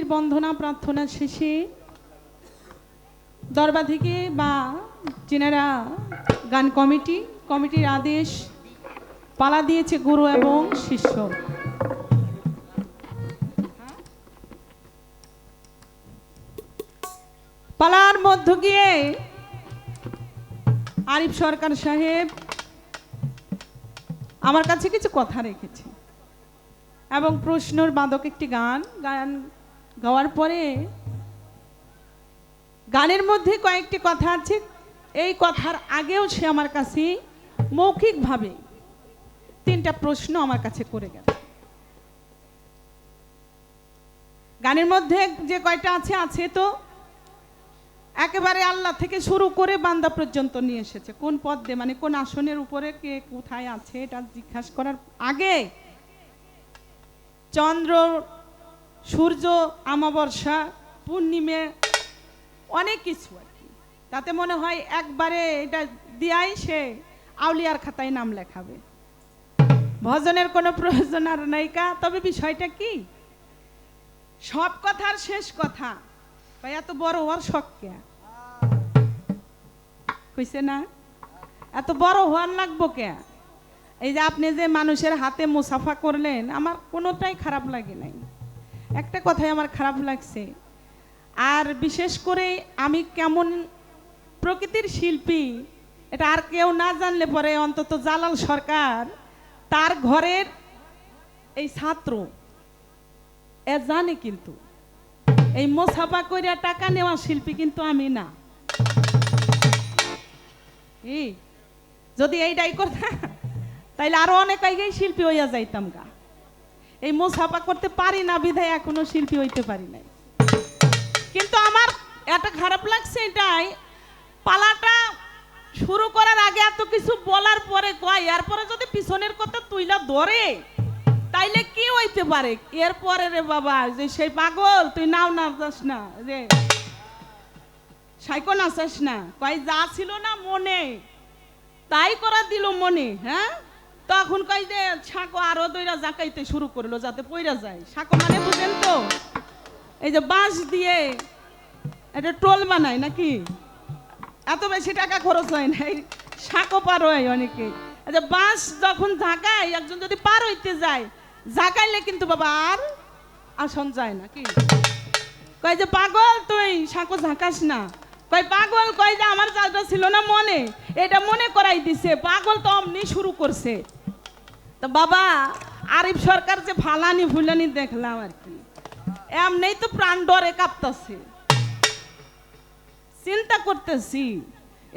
গভীর বন্ধনা প্রার্থনা শেষে দরবার থেকে বা যেনারা গান কমিটি, কমিটির আদেশ পালা দিয়েছে গুরু এবং শিষ্য। পালার মধ্য গিয়ে আরিফ সরকার সাহেব আমার কাছে কিছু কথা রেখেছে এবং প্রশ্নর বাদক একটি গান গান গাওয়ার পরে গানের মধ্যে কয়েকটি কথা আছে। এই কথার আগেও সে আমার কাছে মৌখিকভাবে তিনটা প্রশ্ন আমার কাছে করে গেল। গানের মধ্যে যে কয়টা আছে আছে তো একেবারে আল্লাহ থেকে শুরু করে বান্দা পর্যন্ত নিয়ে এসেছে। কোন পদ্মে মানে কোন আসনের উপরে কে কোথায় আছে, এটা জিজ্ঞাসা করার আগে চন্দ্র সূর্য, আমাবর্ষা, পূর্ণিমে অনেক কিছু আর কি। তাতে মনে হয় একবারে এটা দিয়াই সে আউলিয়ার খাতায় নাম লেখাবে। ভজনের কোনো প্রয়োজন আর নাইকা তবে বিষয়টা কি? সব কথার শেষ কথা। ভাই, এত বড় হওয়ার শখ কে? কইছে না? এত বড় হওয়ার লাগবো কে? এই যে আপনি যে মানুষের হাতে মুসাফা করলেন, আমার কোনোটাই খারাপ লাগে নাই। একটা কথাই আমার খারাপ লাগছে। আর বিশেষ করে আমি কেমন প্রকৃতির শিল্পী, এটা আর কেউ না জানলে পরে অন্তত জালাল সরকার, তার ঘরের এই ছাত্র, এ জানে কিন্তু। এই মোসাফা কইরা টাকা নেওয়া শিল্পী কিন্তু আমি না। যদি এইটাই করতাম তাইলে আরও অনেক আগেই শিল্পী হইয়া যাইতাম গা। এই মোসাফা করতে পারি না, বিধায় এখনও শিল্পী হইতে পারি নাই। কিন্তু আমার এটা খারাপ লাগছে এটাই, পালাটা শুরু করার আগে এত কিছু বলার পরে কয়, এরপরে যদি পিছনের কথা তুইলা ধরে, তাইলে কি হইতে পারে? এরপরে রে বাবা, যে সেই পাগল, তুই নাও না, যাস না, রে। সাইকো নাচাস না। কয়, যা ছিল না মনে, তাই করা দিল মনে হ্যাঁ? তখন কই যে সাঁকো আরও দইরা জাকাইতে শুরু করল যাতে পইরা যায়। সাঁকো মানে বুঝেন তো? এই যে বাঁশ দিয়ে এটা টোল বানায় নাকি? এত বেশি টাকা খরচ হয় না সাঁকো পার হয় অনেকে। যে বাঁশ যখন ঝাঁকায় একজন যদি পার হইতে যায় ঝাঁকাইলে কিন্তু বাবা আর আসন যায় না কি? কয় যে, পাগল তুই সাঁকো ঝাঁকাস না। কয়, পাগল, কয় যে আমার জালটা ছিল না মনে, এটা মনে করাই দিছে। পাগল তো অমনি শুরু করছে। তো বাবা, আরিফ সরকার যে ফালানি ফুলানি দেখলাম আর কি। এমনি তো প্রাণ ডরে কাঁপতাছে। চিন্তা করতেছি,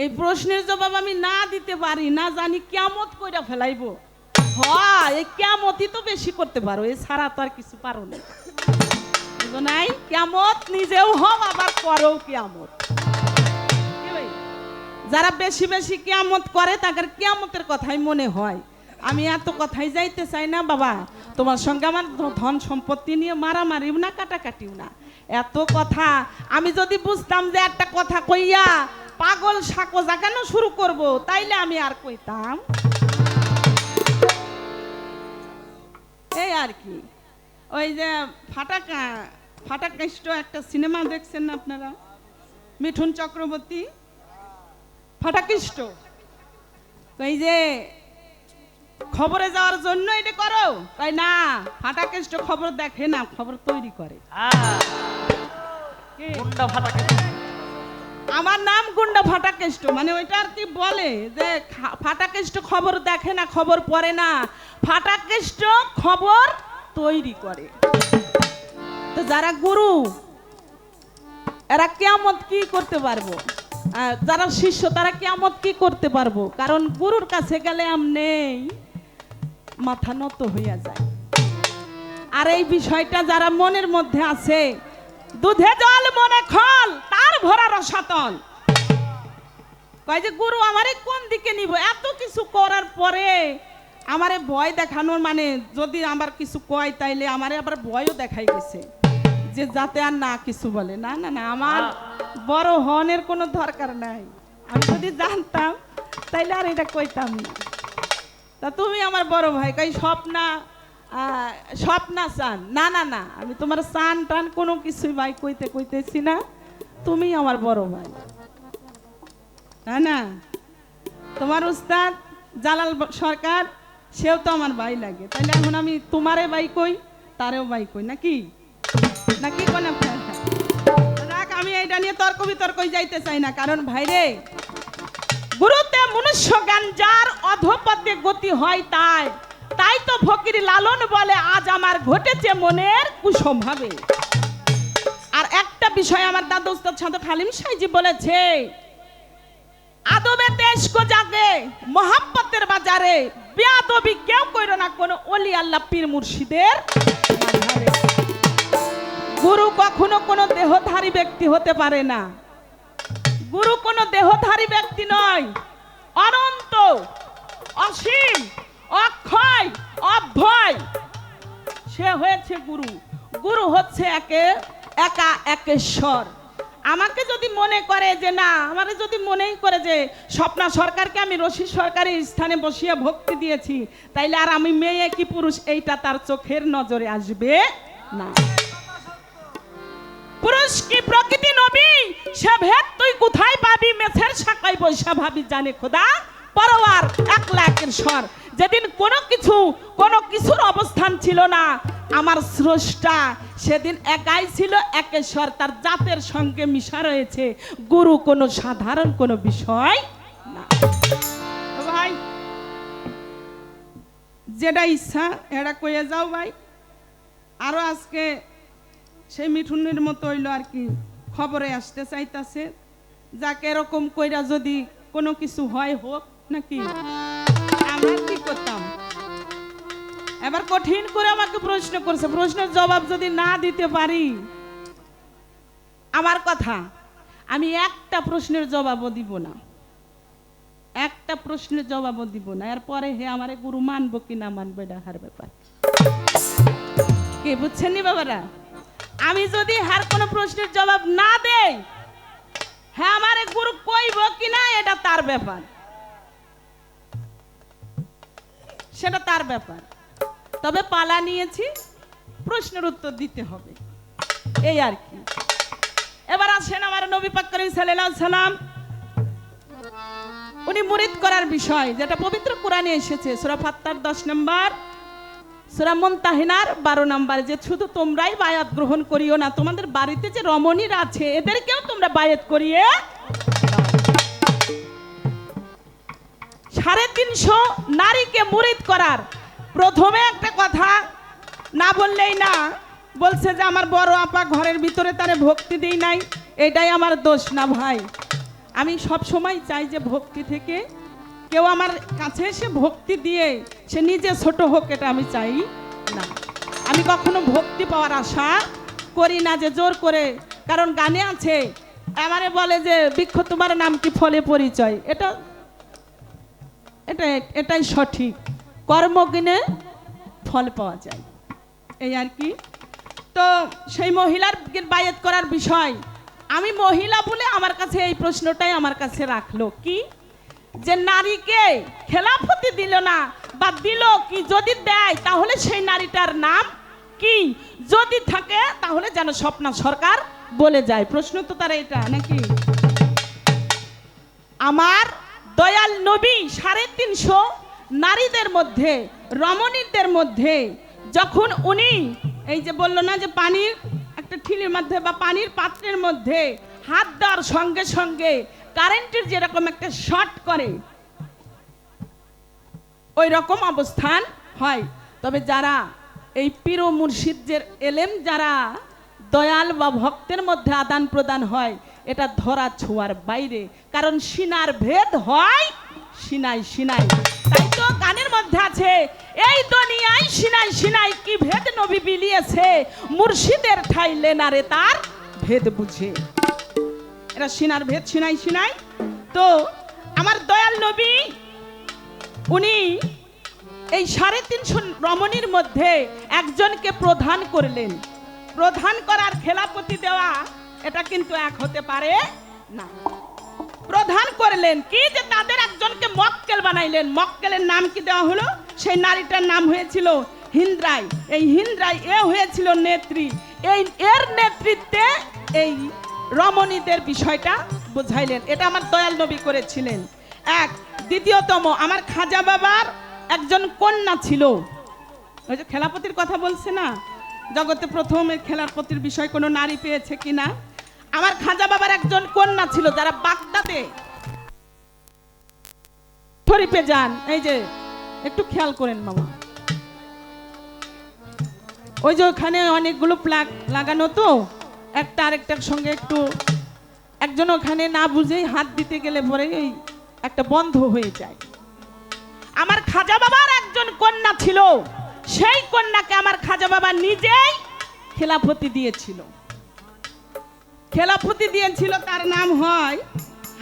এই প্রশ্নের জবাব আমি না দিতে পারি, না জানি কেমত কইরা ফেলাইবো। হয়, এই কেমতই তো বেশি করতে পারো, এ ছাড়া তো আর কিছু পারো না। নাই? কেমত নিজেও হও, আবার করো কেমত যারা বেশি বেশি কেয়ামত করে, তাদের কেমতের কথাই মনে হয়। আমি এত কথাই যাইতে চাই না, বাবা। তোমার সঙ্গে আমার ধন সম্পত্তি নিয়ে মারামারিও না, কাটাকাটিও না। এত কথা। আমি যদি বুঝতাম যে একটা কথা কইয়া পাগল সাকো জাগানো শুরু করব, তাইলে আমি আর কইতাম। এই আর কি। ওই যে ফাটাকা ফাটাকাষ্ট একটা সিনেমা দেখছেন না আপনারা? মিঠুন চক্রবর্তী? ফাটাকিষ্ট? এই যে খবরে যাওয়ার জন্য এটা করো। তাই না? ফাটাকেষ্ট খবর দেখে না খবর তৈরি করে। আমার নাম গুন্ডা ফাটাকেষ্ট মানে ওইটা আর কি বলে যে ফাটাকেষ্ট খবর দেখে না খবর পড়ে না। ফাটাকেষ্ট খবর তৈরি করে। তো যারা গুরু এরা কেমত কি করতে পারব? যারা শিষ্য তারা কেমত কি করতে পারব? কারণ গুরুর কাছে গেলে আমনেই মাথা নত হইয়া যায়। আর এই বিষয়টা যারা মনের মধ্যে আছে, দুধে জল, মনে খল, তার ভরা রসাতল। কয় যে, গুরু, আমারে কোন দিকে নিব? এত কিছু করার পরে আমারে ভয় দেখানোর মানে যদি আমার কিছু কয়, তাইলে আমারে আবার ভয়ও দেখাই গেছে যে যাতে আর না কিছু বলে। না না না, আমার বড় হনের কোনো দরকার নাই। আমি যদি জানতাম, তাইলে আর এটা কইতাম না। তা তুমি আমার বড় ভাই, কই স্বপ্না স্বপ্না চান। না না না, আমি তোমার চান টান কোনো কিছুই ভাই কইতে কইতেছি না। তুমি আমার বড় ভাই। না না, তোমার উস্তাদ জালাল সরকার, সেও তো আমার ভাই লাগে। তাহলে এখন আমি তোমারে ভাই কই, তারেও ভাই কই, নাকি? নাকি কোন আমি এটা নিয়ে তর্ক বিতর্কই যাইতে চাই না, কারণ ভাইরে গুরুতে মনুষ্য জ্ঞান, যার অধপদে গতি হয় তাই। তাই তো ফকির লালন বলে, আজ আমার ঘটেছে মনের কুসম ভাবে আর একটা বিষয় আমার দাদা উস্তাদ সাধক হালিম সাইজি বলেছে, আদবে দেশ কো জাগে মোহাম্মতের বাজারে, বেয়াদবি কেউ কইরো না, কোন অলি আল্লাহ পীর মুর্শিদের গুরু কখনো কোনো দেহধারী ব্যক্তি হতে পারে না। গুরু কোনো দেহধারী ব্যক্তি নয়। অনন্ত, অসীম, অক্ষয়, অভয়। সে হয়েছে গুরু। গুরু হচ্ছে একে, একা একেশ্বর। আমাকে যদি মনে করে যে না, আমার যদি মনেই করে যে স্বপ্না সরকারকে আমি রশি সরকারের স্থানে বসিয়ে ভক্তি দিয়েছি, তাইলে আর আমি মেয়ে কি পুরুষ, এইটা তার চোখের নজরে আসবে না। পুরুষ কি প্রকৃতি নবী? সে ভেদ তুই কোথায় পাবি? মেছের শাখায় বৈশা ভাবি জানে খোদা। পরোয়ার এক লাখের স্বর। যেদিন কোনো কিছু, কোনো কিছুর অবস্থান ছিল না। আমার স্রষ্টা সেদিন একাই ছিল একেশ্বর তার জাতের সঙ্গে মিশা রয়েছে। গুরু কোনো সাধারণ কোনো বিষয় না। ভাই যেটা ইচ্ছা এটা কয়ে যাও ভাই। আরও আজকে সেই মিঠুনের মতো হইল আর কি খবরে আসতে চাইতাছে। যাকে, এরকম কইরা যদি কোনো কিছু হয় হোক নাকি? আমরা কি করতাম? এবার কঠিন করে আমাকে প্রশ্ন করছে। প্রশ্নের জবাব যদি না দিতে পারি, আমার কথা, আমি একটা প্রশ্নের জবাবও দিব না। একটা প্রশ্নের জবাবও দিব না। এরপরে হে আমারে গুরু মানবো কি না মানবো এটা হার ব্যাপার। কে বুঝছেন বাবারা? আমি যদি হার কোনো প্রশ্নের জবাব না দেই হ্যাঁ আমার গুরু কইব কি না, এটা তার ব্যাপার। সেটা তার ব্যাপার। তবে পালা নিয়েছি, প্রশ্নের উত্তর দিতে হবে। এই আর কি। এবার আসেন আমার নবী পাক করিম সাল্লাল্লাহু সাল্লাম উনি মুরিদ করার বিষয়, যেটা পবিত্র কোরআনে এসেছে, সূরা ফাত্তার 10 নম্বর। সূরা মুনতাহিনার 12 নম্বর, যে শুধু তোমরাই বায়াত গ্রহণ করিও না, তোমাদের বাড়িতে যে রমণীর আছে, এদেরকেও তোমরা বায়াত করিয়ে সাড়ে তিনশো নারীকে মুরিদ করার। প্রথমে একটা কথা না বললেই না, বলছে যে আমার বড় আপা ঘরের ভিতরে তারে ভক্তি দেই নাই, এটাই আমার দোষ না ভাই। আমি সব সময় চাই যে ভক্তি থেকে কেউ আমার কাছে এসে ভক্তি দিয়ে, সে নিজে ছোট হোক এটা আমি চাই না। আমি কখনো ভক্তি পাওয়ার আশা করি না যে জোর করে, কারণ গানে আছে, আমারে বলে যে, বৃক্ষ তোমার নাম কি ফলে পরিচয়? এটা এটা, এটাই সঠিক। কর্মজ্ঞানে ফল পাওয়া যায়। এই আর কি? তো সেই মহিলার বায়াত করার বিষয়, আমি মহিলা বলে আমার কাছে এই প্রশ্নটাই আমার কাছে রাখল। কি? যে নারীকে খেলাফতি দিল না বা দিল কি যদি দেয়, তাহলে সেই নারীটার নাম কি? যদি থাকে, তাহলে যেন স্বপ্না সরকার বলে যায়। প্রশ্ন তো তার এটা নাকি? আমার দয়াল নবী সাড়ে তিনশো নারীদের মধ্যে, রমণীদের মধ্যে, যখন উনি, এই যে বলল না যে পানির একটা ঠিলির মধ্যে বা পানির পাত্রের মধ্যে হাত দেওয়ার সঙ্গে সঙ্গে কারেন্টের যেরকম একটা শর্ট করে ওই রকম অবস্থান হয়। তবে যারা এই পীর ও মুর্শিদের এলেম, যারা দয়াল বা ভক্তের মধ্যে আদান প্রদান হয়, এটা ধরা ছোঁয়ার বাইরে। কারণ সিনার ভেদ হয় সিনাই সিনাই। তাই তো গানের মধ্যে আছে, এই দুনিয়ায় সিনাই সিনাই কি ভেদ নবী বিলিয়েছে? মুর্শিদের ঠাই লেনারে তার ভেদ বুঝে। এটা সিনার ভেদ সিনাই সিনাই। তো আমার দয়াল নবী, উনি এই সাড়ে তিনশো রমণীর মধ্যে একজনকে প্রধান করলেন। প্রধান করার খেলাপতি দেওয়া, এটা কিন্তু এক হতে পারে না। প্রধান করলেন কি যে তাদের একজনকে মক্কেল বানাইলেন। মক্কেলের নাম কি দেওয়া হলো? সেই নারীটার নাম হয়েছিল হিন্দ্রাই। এই হিন্দ্রাই এ হয়েছিল নেত্রী। এই এর নেতৃত্বে এই রমণীদের বিষয়টা বুঝাইলেন। এটা আমার দয়াল নবী করেছিলেন। এক, দ্বিতীয়তম, আমার খাজা বাবার একজন কন্যা ছিল। ওই যে খেলাপতির কথা বলছে না? জগতে প্রথম খেলাপতির বিষয় কোনো নারী পেয়েছে কিনা আমার খাজা বাবার একজন কন্যা ছিল যারা বাগদাদে শরীফে যান। এই যে, একটু খেয়াল করেন মামা। ওই যে ওখানে অনেকগুলো প্লাগ লাগানো তো? একটা আরেকটার সঙ্গে একটু, একজন ওখানে না বুঝেই হাত দিতে গেলে পরে এই একটা বন্ধ হয়ে যায়। আমার খাজা বাবার একজন কন্যা ছিল, সেই কন্যাকে আমার খাজা বাবা নিজেই খেলাফতি দিয়েছিল। খেলাফতি দিয়েছিল, তার নাম হয়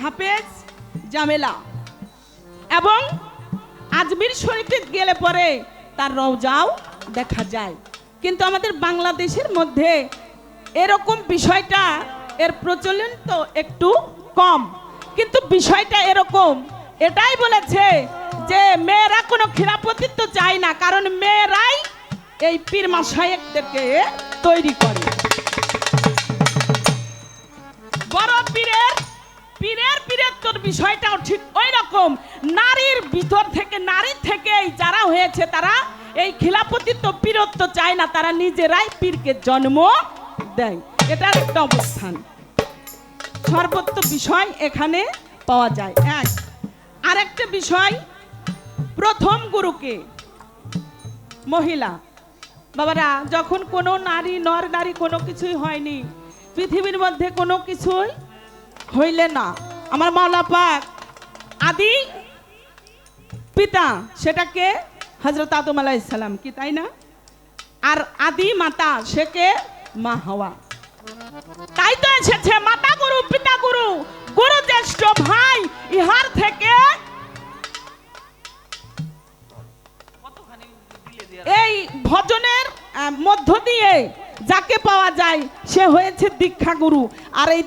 হাফেজ জামেলা। এবং আজমির শরীফে গেলে পরে তার রওজাও দেখা যায়। কিন্তু আমাদের বাংলাদেশের মধ্যে এরকম বিষয়টা এর প্রচলন তো একটু কম। কিন্তু বিষয়টা এরকম, এটাই বলেছে যে মেয়েরা কোনো খিলাপতিত্ব চায় না, কারণ মেয়েরাই এই পীর মাসায়েকদেরকে তৈরি করে। বড় পীরের পীরের তোর বিষয়টাও ঠিক ওই রকম নারীর ভিতর থেকে নারীর থেকেই যারা হয়েছে, তারা এই খিলাপতিত্ব, পীরত্ব চায় না, তারা নিজেরাই পীরকে জন্ম দেয়। এটার একটা অবস্থান। সর্বত্র বিষয় এখানে পাওয়া যায়। এক, আরেকটা বিষয়, প্রথম গুরুকে, মহিলা। বাবারা, যখন কোনো নারী, নর নারী কোনো কিছুই হয়নি, পৃথিবীর মধ্যে কোনো কিছুই হইলে না। আমার মাওলা পাক, আদি পিতা, সেটাকে হজরত আদম আলাইসালাম কি, তাই না? আর আদি মাতা, সেকে মা হওয়া। তাই তো এসেছে মাতা গুরু পিতা গুরু গুরু জ্যেষ্ঠ ভাই, ইহার থেকে এই ভজনের মধ্য দিয়ে যাকে পাওয়া যায়, সে হয়েছে দীক্ষা গুরু আর এই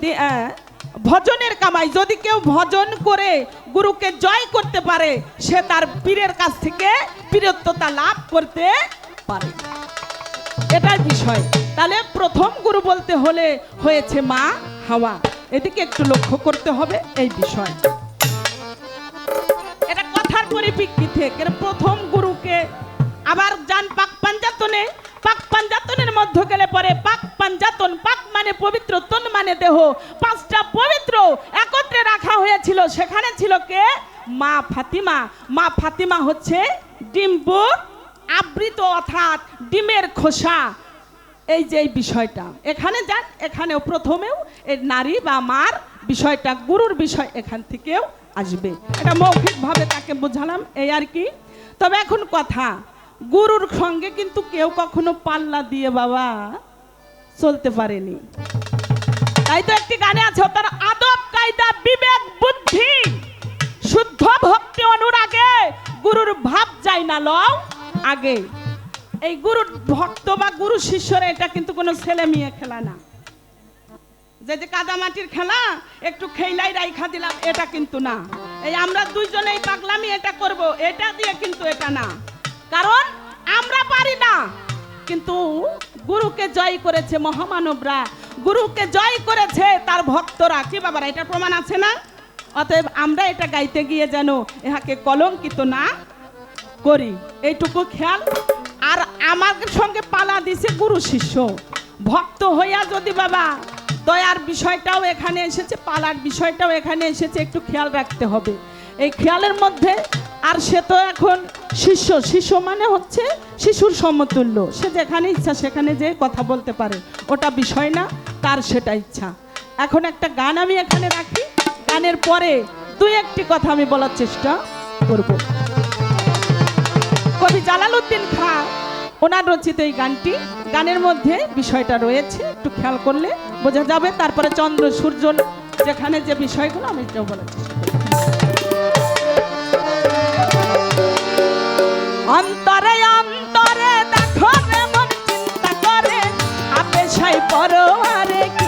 ভজনের কামাই, যদি কেউ ভজন করে গুরুকে জয় করতে পারে, সে তার পীরের কাছ থেকে পীরত্বতা লাভ করতে পারে। এটাই বিষয়। তাহলে প্রথম গুরু বলতে হলে হয়েছে মা হাওয়া। এদিকে একটু লক্ষ্য করতে হবে এই বিষয়। এটা কথার পরিপ্রেক্ষিতে প্রথম গুরুকে আবার যান পাক পাঞ্জাতনে। পাক পাঞ্জাতনের মধ্য গেলে পরে পাক পাঞ্জাতন, পাক মানে পবিত্র, তন মানে দেহ। পাঁচটা পবিত্র একত্রে রাখা হয়েছিল, সেখানে ছিল কে? মা ফাতিমা। মা ফাতিমা হচ্ছে ডিম্বুর আবৃত অর্থাৎ ডিমের খোসা। এই যে এই বিষয়টা, এখানে যান, এখানেও প্রথমেও এই নারী বা মার বিষয়টা, গুরুর বিষয় এখান থেকেও আসবে। এটা মৌখিকভাবে তাকে বোঝালাম, এই আর কি। তবে এখন কথা, গুরুর সঙ্গে কিন্তু কেউ কখনো পাল্লা দিয়ে বাবা চলতে পারেনি। তাই তো একটি গানে আছে তার আদব, কায়দা, বিবেক, বুদ্ধি, শুদ্ধ ভক্তি অনুরাগে গুরুর ভাব যায় না লও আগে। এই গুরুর ভক্ত বা গুরু শিষ্যর, এটা কিন্তু কোনো ছেলে মেয়ে খেলা না। যে যে কাদামাটির খেলা, একটু খেইলাই রাইখা দিলাম, এটা কিন্তু না। এই আমরা দুইজনেই পাগলামি এটা করব, এটা দিয়ে কিন্তু এটা না। কারণ আমরা পারি না। কিন্তু গুরুকে জয় করেছে মহামানবরা, গুরুকে জয় করেছে তার ভক্তরা। কি বাবারা এটা প্রমাণ আছে না? অতএব আমরা এটা গাইতে গিয়ে যেন ইহাকে কলঙ্কিত না করি। এইটুকু খেয়াল আমার সঙ্গে পালা দিছে গুরু শিষ্য। ভক্ত হইয়া যদি বাবা, দয়ার বিষয়টাও এখানে এসেছে, পালার বিষয়টাও এখানে এসেছে, একটু খেয়াল রাখতে হবে। এই খেয়ালের মধ্যে আর সে তো এখন শিষ্য। শিষ্য মানে হচ্ছে শিশুর সমতুল্য। সে যেখানে ইচ্ছা সেখানে যে কথা বলতে পারে। ওটা বিষয় না, তার সেটা ইচ্ছা। এখন একটা গান আমি এখানে রাখি। গানের পরে দুই একটি কথা আমি বলার চেষ্টা করব। কবি জালালউদ্দিন খাঁ ওনার রচিত এই গানটি, গানের মধ্যে বিষয়টা রয়েছে, একটু খেয়াল করলে বোঝা যাবে তারপরে চন্দ্র, সূর্য, যেখানে যে বিষয়গুলো আমি এটাও করব। অন্তরে অন্তরে দেখো চিন্তা করে কি